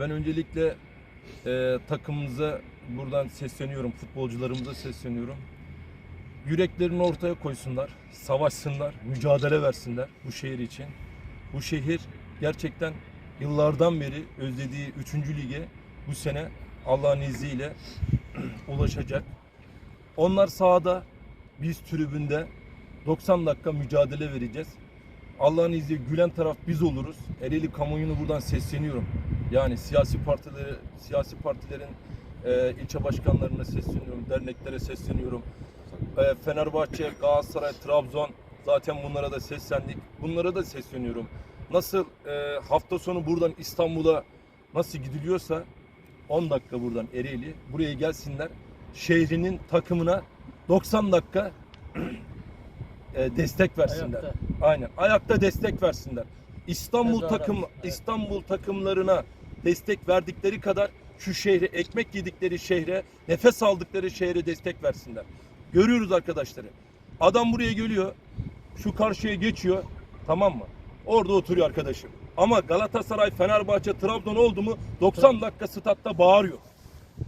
Ben öncelikle e, takımımıza buradan sesleniyorum, futbolcularımıza sesleniyorum. Yüreklerini ortaya koysunlar, savaşsınlar, mücadele versinler bu şehir için. Bu şehir gerçekten yıllardan beri özlediği 3. lige bu sene Allah'ın izniyle ulaşacak. Onlar sahada, biz tribünde 90 dakika mücadele vereceğiz. Allah'ın izniyle gülen taraf biz oluruz. Ereğli kamuoyunu buradan sesleniyorum. Yani siyasi partileri, siyasi partilerin e, ilçe başkanlarına sesleniyorum, derneklere sesleniyorum. E, Fenerbahçe, Galatasaray, Trabzon zaten bunlara da seslendik. Bunlara da sesleniyorum. Nasıl e, hafta sonu buradan İstanbul'a nasıl gidiliyorsa 10 dakika buradan Ereğli buraya gelsinler. Şehrinin takımına 90 dakika e, destek versinler. Ayakta. Aynen. Ayakta destek versinler. İstanbul Tezahürat. takım Evet. İstanbul takımlarına destek verdikleri kadar şu şehre ekmek yedikleri şehre, nefes aldıkları şehre destek versinler. Görüyoruz arkadaşları. Adam buraya geliyor. Şu karşıya geçiyor. Tamam mı? Orada oturuyor arkadaşım. Ama Galatasaray, Fenerbahçe, Trabzon oldu mu 90 dakika statta bağırıyor.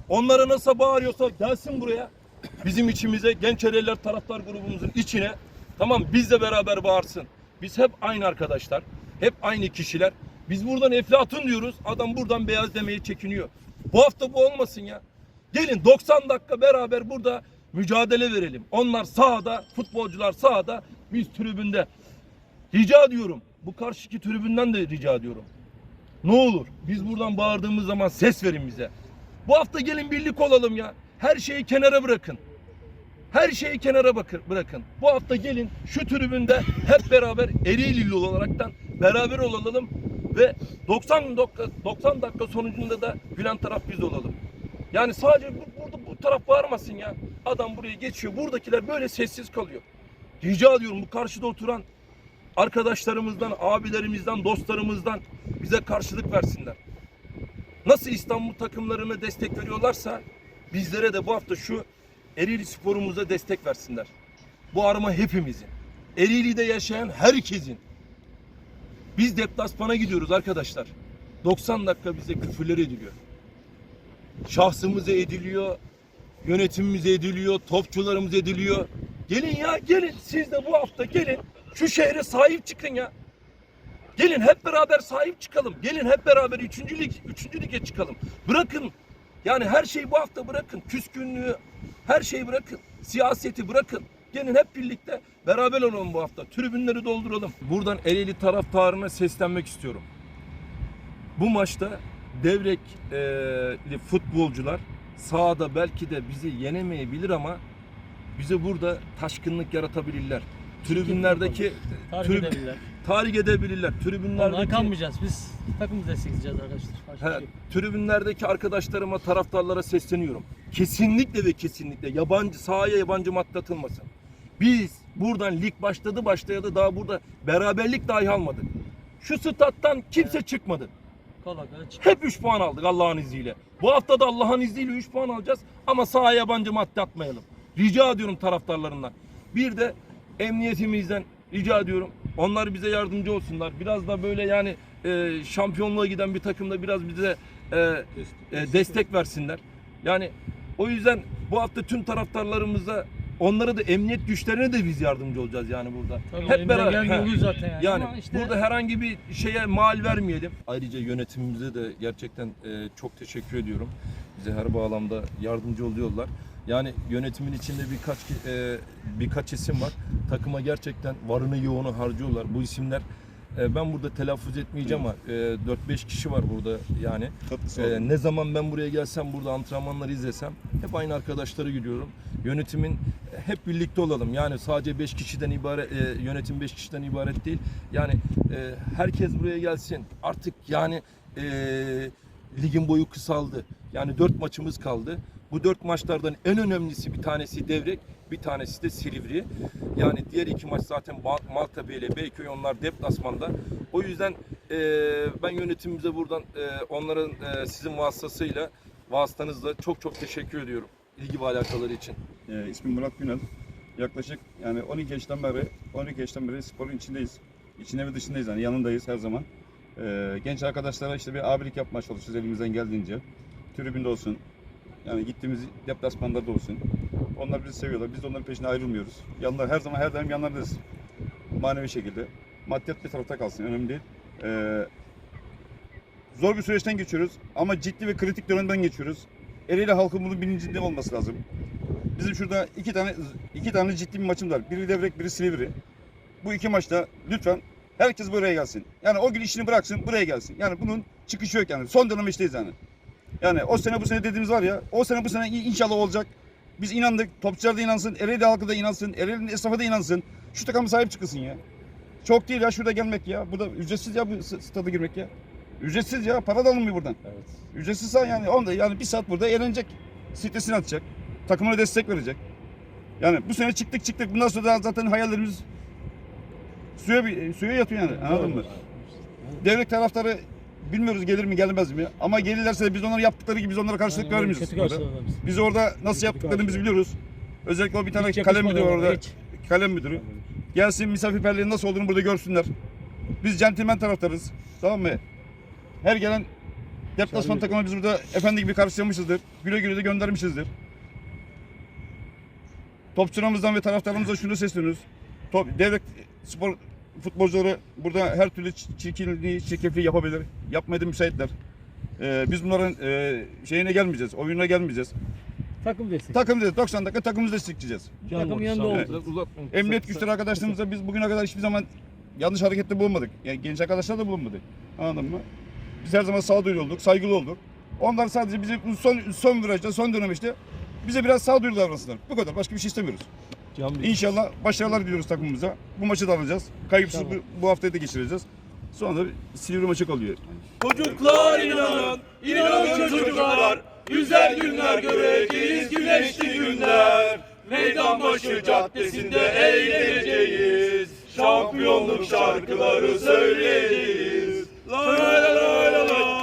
Onlara nasıl bağırıyorsa gelsin buraya. Bizim içimize genç Ereğliler taraftar grubumuzun içine tamam bizle beraber bağırsın. Biz hep aynı arkadaşlar. Hep aynı kişiler. Biz buradan Eflatun diyoruz. Adam buradan beyaz demeye çekiniyor. Bu hafta bu olmasın ya. Gelin 90 dakika beraber burada mücadele verelim. Onlar sahada, futbolcular sahada, biz tribünde. Rica ediyorum. Bu karşıki tribünden de rica ediyorum. Ne olur biz buradan bağırdığımız zaman ses verin bize. Bu hafta gelin birlik olalım ya. Her şeyi kenara bırakın. Her şeyi kenara bakır, bırakın. Bu hafta gelin şu tribünde hep beraber Ereğlili olaraktan beraber olalım ve 90 dakika 90 dakika sonucunda da gülen taraf biz olalım. Yani sadece bu, burada bu taraf bağırmasın ya. Adam buraya geçiyor. Buradakiler böyle sessiz kalıyor. Rica ediyorum bu karşıda oturan arkadaşlarımızdan, abilerimizden, dostlarımızdan bize karşılık versinler. Nasıl İstanbul takımlarına destek veriyorlarsa bizlere de bu hafta şu Ereğli sporumuza destek versinler. Bu arma hepimizin. Ereğli'de yaşayan herkesin. Biz deplasmana gidiyoruz arkadaşlar. 90 dakika bize küfürler ediliyor. Şahsımıza ediliyor, yönetimimize ediliyor, topçularımıza ediliyor. Gelin ya gelin siz de bu hafta gelin şu şehre sahip çıkın ya. Gelin hep beraber sahip çıkalım. Gelin hep beraber 3. lig 3. lige çıkalım. Bırakın yani her şeyi bu hafta bırakın. Küskünlüğü, her şeyi bırakın. Siyaseti bırakın. Gelin hep birlikte beraber olalım bu hafta. Tribünleri dolduralım. Buradan Ereğli taraftarına seslenmek istiyorum. Bu maçta devrekli futbolcular sahada belki de bizi yenemeyebilir ama bize burada taşkınlık yaratabilirler. Tribünlerdeki Tarif Edebilirler. tahrik edebilirler. Onlara Tribünlerdeki kanmayacağız. Biz takımı destekleyeceğiz arkadaşlar. He, şey tribünlerdeki arkadaşlarıma, taraftarlara sesleniyorum. Kesinlikle ve kesinlikle yabancı sahaya yabancı madde atılmasın. Biz buradan lig başladı başlayalı daha burada beraberlik dahi almadık. Şu stat'tan kimse çıkmadı. Kola kola çık. Hep 3 puan aldık Allah'ın izniyle. Bu hafta da Allah'ın izniyle 3 puan alacağız ama sahaya yabancı madde atmayalım. Rica ediyorum taraftarlarından. Bir de emniyetimizden rica ediyorum. Onlar bize yardımcı olsunlar. Biraz da böyle yani e, şampiyonluğa giden bir takımda biraz bize e, e, destek versinler. Yani o yüzden bu hafta tüm taraftarlarımıza onlara da emniyet güçlerine de biz yardımcı olacağız yani burada. Tabii Hep beraber. he. yolu zaten yani. Yani Ama işte burada herhangi bir şeye mal vermeyelim. Ayrıca yönetimimize de gerçekten e, çok teşekkür ediyorum. Bize her bağlamda yardımcı oluyorlar. Yani yönetimin içinde birkaç e, birkaç isim var. Takıma gerçekten varını yoğunu harcıyorlar. Bu isimler e, ben burada telaffuz etmeyeceğim ama e, 4-5 kişi var burada yani. Oldu. ne zaman ben buraya gelsem burada antrenmanları izlesem hep aynı arkadaşları gidiyorum. Yönetimin e, hep birlikte olalım. Yani sadece 5 kişiden ibaret e, yönetim 5 kişiden ibaret değil. Yani e, herkes buraya gelsin. Artık yani e, ligin boyu kısaldı. Yani 4 maçımız kaldı. Bu 4 maçlardan en önemlisi bir tanesi Devrek, bir tanesi de Silivri. Yani diğer iki maç zaten Mal- Maltepe ile Beyköy onlar deplasmanda. O yüzden e, ben yönetimimize buradan e, onların e, sizin vasıtasıyla vasıtanızla çok çok teşekkür ediyorum. ilgi ve alakaları için. Ee, ismim Murat Günal. Yaklaşık yani 12 yaştan beri 12 yaştan beri sporun içindeyiz. İçinde ve dışındayız yani yanındayız her zaman. Ee, genç arkadaşlara işte bir abilik yapmaya çalışıyoruz elimizden geldiğince. Tribünde olsun. Yani gittiğimiz deplasmanlarda olsun. Onlar bizi seviyorlar. Biz de onların peşine ayrılmıyoruz. Yanlar her zaman her daim yanlarındayız. Manevi şekilde. Maddiyat bir tarafta kalsın. Önemli değil. Ee, zor bir süreçten geçiyoruz ama ciddi ve kritik dönemden geçiyoruz. Ereğli halkın bunun bilincinde olması lazım. Bizim şurada iki tane iki tane ciddi bir maçım var. Biri Devrek, biri Silivri. Bu iki maçta lütfen herkes buraya gelsin. Yani o gün işini bıraksın, buraya gelsin. Yani bunun çıkışı yok yani. Son dönem işteyiz yani. Yani o sene bu sene dediğimiz var ya, o sene bu sene in- inşallah olacak. Biz inandık, topçular da inansın, Ereğli halkı da inansın, Ereğli'nin esnafı da inansın. Şu takıma sahip çıkılsın ya. Çok değil ya şurada gelmek ya. Burada ücretsiz ya bu stada girmek ya. Ücretsiz ya, para da alınmıyor buradan. Evet. Ücretsiz yani onda yani bir saat burada eğlenecek. Stresini atacak. Takımına destek verecek. Yani bu sene çıktık çıktık. Bundan sonra da zaten hayallerimiz suya suya yatıyor yani. Anladın mı? Devlet taraftarı bilmiyoruz gelir mi gelmez mi? Ama gelirlerse de biz onların yaptıkları gibi biz onlara karşılık Yani vermeyeceğiz. Kötü karşılarlar bizi. Biz orada nasıl yaptıklarını biz biliyoruz. Özellikle o bir tane Hiç kalem yakışmadı müdürü orada. hiç. Kalem müdürü. Gelsin misafirperlerin nasıl olduğunu burada görsünler. Biz centilmen taraftarız. Tamam mı? Her gelen deplasman takımı biz burada efendi gibi karşılamışızdır. Güle güle de göndermişizdir. Topçularımızdan ve taraftarlarımızdan şunu sesleniyoruz. Top, devlet spor futbolcuları burada her türlü çirkinliği, çirkefliği yapabilir. Yapmaya da müsaitler. Ee, biz bunların e, şeyine gelmeyeceğiz, oyununa gelmeyeceğiz. Takım destek. Takım diyeceğiz, 90 dakika takımımızı destekleyeceğiz. Takım yanında oldu. Uzatmayın. Emniyet Kısa- güçleri arkadaşlarımızla biz bugüne kadar hiçbir zaman yanlış harekette bulunmadık. Yani genç arkadaşlar da bulunmadık. Anladın mı? Biz her zaman sağduyulu olduk, saygılı olduk. Onlar sadece bize son son virajda, son dönemişte bize biraz sağduyulu davransınlar. Bu kadar. Başka bir şey istemiyoruz. İnşallah başarılar diliyoruz takımımıza. Bu maçı da alacağız. Kayıpsız İnşallah. bu, bu haftayı da geçireceğiz. Sonra da bir Silivri maçı kalıyor. Çocuklar inanın, inanın çocuklar. Güzel günler göreceğiz, güneşli günler. Meydan başı caddesinde eğleneceğiz. Şampiyonluk şarkıları söyleyeceğiz. La la la la